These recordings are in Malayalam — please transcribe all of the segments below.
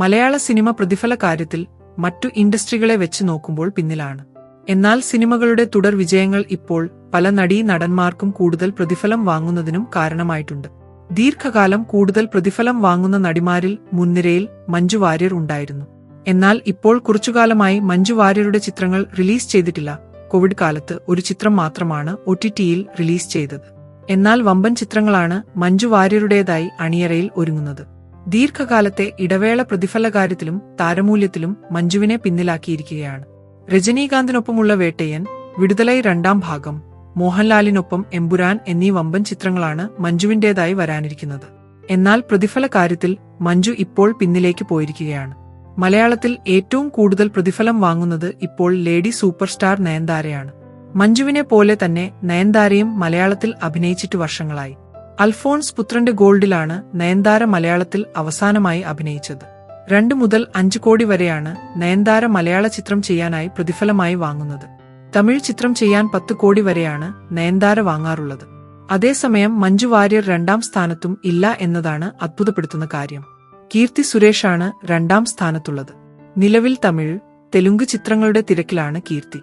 മലയാള സിനിമ പ്രതിഫല കാര്യത്തിൽ മറ്റു ഇൻഡസ്ട്രികളെ വെച്ച് നോക്കുമ്പോൾ പിന്നിലാണ്. എന്നാൽ സിനിമകളുടെ തുടർ വിജയങ്ങൾ ഇപ്പോൾ പല നടീ നടന്മാർക്കും കൂടുതൽ പ്രതിഫലം വാങ്ങുന്നതിനും കാരണമായിട്ടുണ്ട്. ദീർഘകാലം കൂടുതൽ പ്രതിഫലം വാങ്ങുന്ന നടിമാരിൽ മുൻനിരയിൽ മഞ്ജു വാര്യർ ഉണ്ടായിരുന്നു. എന്നാൽ ഇപ്പോൾ കുറച്ചുകാലമായി മഞ്ജു വാര്യരുടെ ചിത്രങ്ങൾ റിലീസ് ചെയ്തിട്ടില്ല. കോവിഡ് കാലത്ത് ഒരു ചിത്രം മാത്രമാണ് ഒ റിലീസ് ചെയ്തത്. എന്നാൽ വമ്പൻ ചിത്രങ്ങളാണ് മഞ്ജു വാര്യരുടേതായി അണിയറയിൽ ഒരുങ്ങുന്നത്. ദീർഘകാലത്തെ ഇടവേള പ്രതിഫല കാര്യത്തിലും താരമൂല്യത്തിലും മഞ്ജുവിനെ പിന്നിലാക്കിയിരിക്കുകയാണ്. രജനീകാന്തിനൊപ്പമുള്ള വേട്ടയൻ വിടുതലൈ രണ്ടാം ഭാഗം മോഹൻലാലിനൊപ്പം എമ്പുരാൻ എന്നീ വമ്പൻ ചിത്രങ്ങളാണ് മഞ്ജുവിന്റേതായി വരാനിരിക്കുന്നത്. എന്നാൽ പ്രതിഫല കാര്യത്തിൽ മഞ്ജു ഇപ്പോൾ പിന്നിലേക്ക് പോയിരിക്കുകയാണ്. മലയാളത്തിൽ ഏറ്റവും കൂടുതൽ പ്രതിഫലം വാങ്ങുന്നത് ഇപ്പോൾ ലേഡി സൂപ്പർ സ്റ്റാർ നയൻതാരയാണ്. മഞ്ജുവിനെ പോലെ തന്നെ നയൻതാരയും മലയാളത്തിൽ അഭിനയിച്ചിട്ട് വർഷങ്ങളായി. അൽഫോൺസ് പുത്രന്റെ ഗോൾഡിലാണ് നയൻതാര മലയാളത്തിൽ അവസാനമായി അഭിനയിച്ചത്. രണ്ടു മുതൽ അഞ്ച് കോടി വരെയാണ് നയൻതാര മലയാള ചിത്രം ചെയ്യാനായി പ്രതിഫലമായി വാങ്ങുന്നത്. തമിഴ് ചിത്രം ചെയ്യാൻ പത്ത് കോടി വരെയാണ് നയൻതാര വാങ്ങാറുള്ളത്. അതേസമയം മഞ്ജു വാര്യർ രണ്ടാം സ്ഥാനത്തും ഇല്ല എന്നതാണ് അത്ഭുതപ്പെടുത്തുന്ന കാര്യം. കീർത്തി സുരേഷാണ് രണ്ടാം സ്ഥാനത്തുള്ളത്. നിലവിൽ തമിഴ് തെലുങ്ക് ചിത്രങ്ങളുടെ തിരക്കിലാണ് കീർത്തി.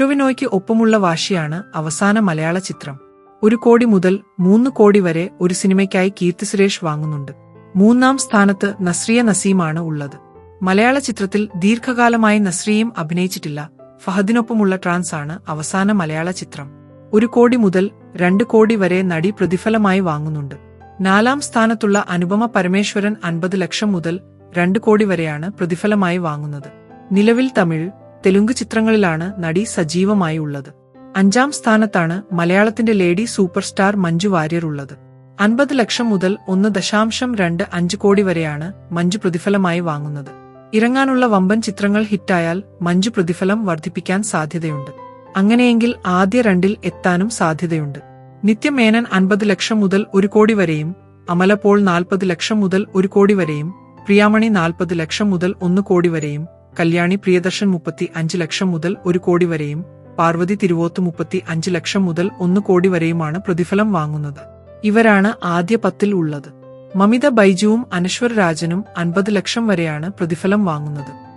ടൊവിനോയ്ക്ക് ഒപ്പമുള്ള വാശിയാണ് അവസാന മലയാള ചിത്രം. ഒരു കോടി മുതൽ മൂന്ന് കോടി വരെ ഒരു സിനിമയ്ക്കായി കീർത്തി സുരേഷ് വാങ്ങുന്നുണ്ട്. മൂന്നാം സ്ഥാനത്ത് നസ്രിയ നസീമാണ് ഉള്ളത്. മലയാള ചിത്രത്തിൽ ദീർഘകാലമായി നസ്രിയയും അഭിനയിച്ചിട്ടില്ല. ഫഹദിനൊപ്പമുള്ള ട്രാൻസ് ആണ് അവസാന മലയാള ചിത്രം. ഒരു കോടി മുതൽ രണ്ട് കോടി വരെ നടി പ്രതിഫലമായി വാങ്ങുന്നുണ്ട്. നാലാം സ്ഥാനത്തുള്ള അനുപമ പരമേശ്വരൻ അൻപത് ലക്ഷം മുതൽ രണ്ട് കോടി വരെയാണ് പ്രതിഫലമായി വാങ്ങുന്നത്. നിലവിൽ തമിഴ് തെലുങ്ക് ചിത്രങ്ങളിലാണ് നടി സജീവമായി ഉള്ളത്. അഞ്ചാം സ്ഥാനത്താണ് മലയാളത്തിന്റെ lady super star Manju Warrier ഉള്ളത്. അൻപത് ലക്ഷം മുതൽ ഒന്ന് ദശാംശം രണ്ട് അഞ്ച് കോടി വരെയാണ് മഞ്ജു പ്രതിഫലമായി വാങ്ങുന്നത്. ഇറങ്ങാനുള്ള വമ്പൻ ചിത്രങ്ങൾ ഹിറ്റായാൽ മഞ്ജു പ്രതിഫലം വർദ്ധിപ്പിക്കാൻ സാധ്യതയുണ്ട്. അങ്ങനെയെങ്കിൽ ആദ്യ രണ്ടിൽ എത്താനും സാധ്യതയുണ്ട്. നിത്യമേനൻ അൻപത് ലക്ഷം മുതൽ ഒരു കോടി വരെയും അമല പോൾ നാൽപ്പത് ലക്ഷം മുതൽ ഒരു കോടി വരെയും പ്രിയാമണി നാൽപ്പത് ലക്ഷം മുതൽ ഒന്ന് കോടി വരെയും കല്യാണി പ്രിയദർശൻ മുപ്പത്തി അഞ്ച് ലക്ഷം മുതൽ ഒരു കോടി വരെയും പാർവതി തിരുവോത്ത് മുപ്പത്തി അഞ്ച് ലക്ഷം മുതൽ ഒന്ന് കോടി വരെയുമാണ് പ്രതിഫലം വാങ്ങുന്നത്. ഇവരാണ് ആദ്യ പത്തിൽ ഉള്ളത്. മമിത ബൈജുവും അനശ്വർ രാജനും അൻപത് ലക്ഷം വരെയാണ് പ്രതിഫലം വാങ്ങുന്നത്.